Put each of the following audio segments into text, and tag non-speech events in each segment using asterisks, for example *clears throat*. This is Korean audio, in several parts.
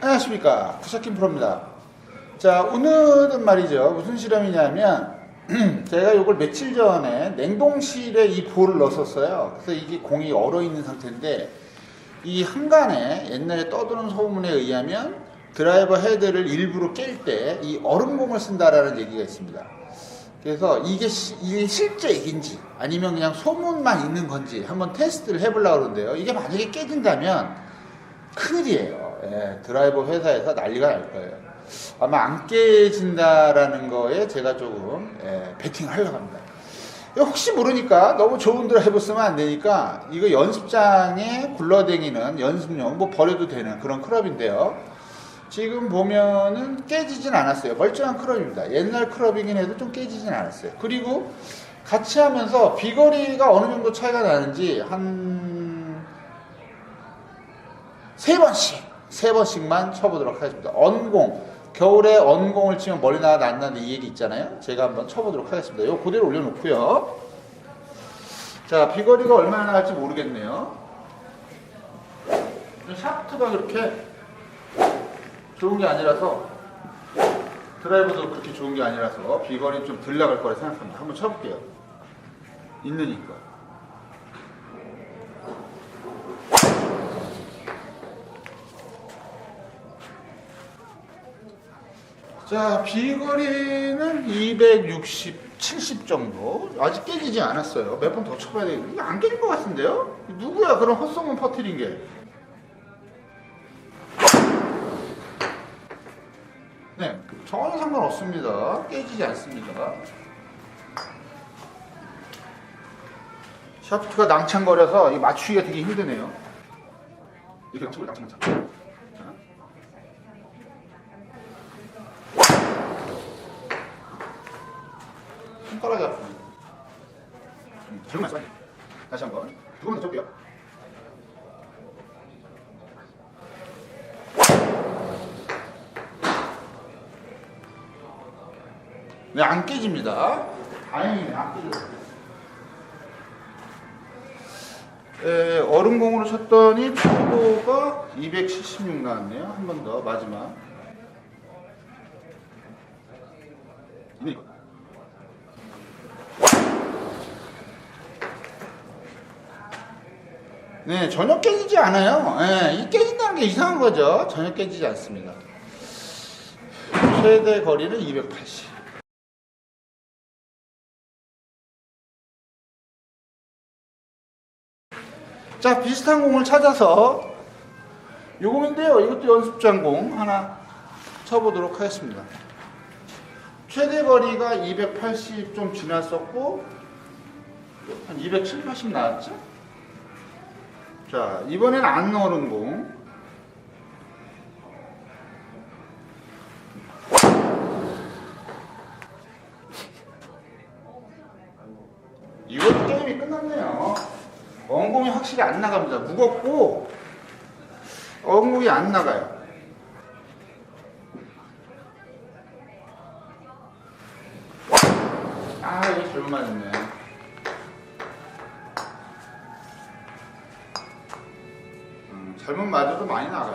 안녕하십니까. 구석킴 프로입니다. 자 오늘은 말이죠. 무슨 실험이냐면 *clears throat* 제가 이걸 며칠 전에 냉동실에 이 볼을 넣었어요. 그래서 이게 공이 얼어 있는 상태인데 이 한간에 옛날에 떠도는 소문에 의하면 드라이버 헤드를 일부러 깰 때 이 얼음공을 쓴다라는 얘기가 있습니다. 그래서 이게, 시- 이게 실제 얘기인지 아니면 그냥 소문만 있는 건지 한번 테스트를 해보려고 그러는데요. 이게 만약에 깨진다면 큰일이에요. 예, 드라이버 회사에서 난리가 날 거예요. 아마 안 깨진다라는 거에 제가 조금 예, 베팅을 하려고 합니다. 이거 혹시 모르니까 너무 좋은 드라이버 쓰면 안 되니까 이거 연습장에 굴러다니는 연습용 뭐 버려도 되는 그런 클럽인데요. 지금 보면은 깨지진 않았어요. 멀쩡한 클럽입니다. 옛날 클럽이긴 해도 좀 깨지진 않았어요. 그리고 같이 하면서 비거리가 어느 정도 차이가 나는지 한 세 번씩 세 번씩만 쳐보도록 하겠습니다. 언공 겨울에 언공을 치면 머리 나가 난다는 이 얘기 있잖아요. 제가 한번 쳐보도록 하겠습니다. 이거 그대로 올려놓고요. 자 비거리가 얼마나 나갈지 모르겠네요. 샤프트가 그렇게 좋은 게 아니라서 드라이버도 그렇게 좋은 게 아니라서 비거리 좀 덜 나갈 거라 생각합니다. 한번 쳐볼게요. 있느니까. 자, 비거리는 260, 70 정도. 아직 깨지지 않았어요. 몇 번 더 쳐봐야 되겠네. 이거 안 깨질 것 같은데요? 누구야, 그런 헛소문 퍼뜨린 게? 네, 전혀 상관없습니다. 깨지지 않습니다. 샤프트가 낭창거려서 이 맞추기가 되게 힘드네요. 이렇게 낭창, 낭창, 낭창. 자. 손가락이 아프네. 음, 써. 다시 한 번. 두번더 쳐볼게요. 네, 안 깨집니다. 다행이네, 안 깨져요. 에, 얼음공으로 쳤더니 초도가 276 나왔네요. 한 번 더, 마지막. 이거. 네, 전혀 깨지지 않아요. 예, 이 깨진다는 게 이상한 거죠. 전혀 깨지지 않습니다. 최대 거리는 280. 자, 비슷한 공을 찾아서 요 공인데요. 이것도 연습장 공 하나 쳐보도록 하겠습니다. 최대 거리가 280 좀 지났었고 한 270, 80 나왔죠? 자, 이번엔 안 넣은 공. 이것도 게임이 끝났네요. 원공이 확실히 안 나갑니다. 무겁고 원공이 안 나가요. 아, 이거 잘못 맞았네. 잘못 맞아도 많이 나가요.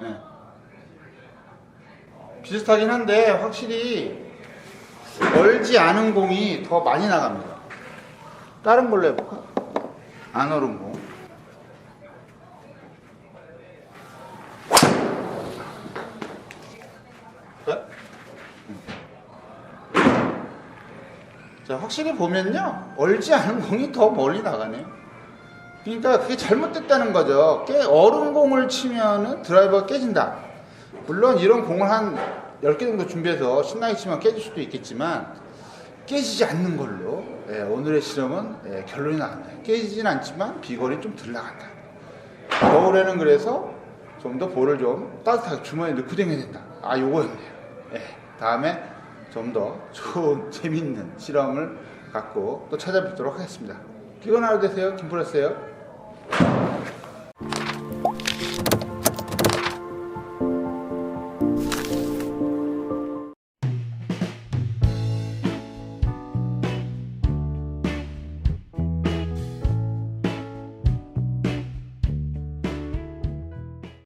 네. 비슷하긴 한데 확실히 멀지 않은 공이 더 많이 나갑니다. 다른 걸로 해볼까? 안 오른 공. 네? 자, 확실히 보면요. 얼지 않은 *laughs* 공이 더 멀리 나가네요. 그러니까 그게 잘못됐다는 거죠. 깨, 얼음 공을 치면은 드라이버가 깨진다. 물론 이런 공을 한 10개 정도 준비해서 신나게 치면 깨질 수도 있겠지만 깨지지 않는 걸로 예, 오늘의 실험은 예, 결론이 나왔네요. 깨지진 않지만 비거리 좀 덜 나간다. 겨울에는 그래서 좀 더 볼을 좀 따뜻하게 주머니에 넣고 다녀야 된다. 아, 요거였네요. 예, 다음에 좀 더 좋은 *laughs* 재밌는 실험을 갖고 또 찾아뵙도록 하겠습니다. 피곤 하루 되세요. 김프로스예요.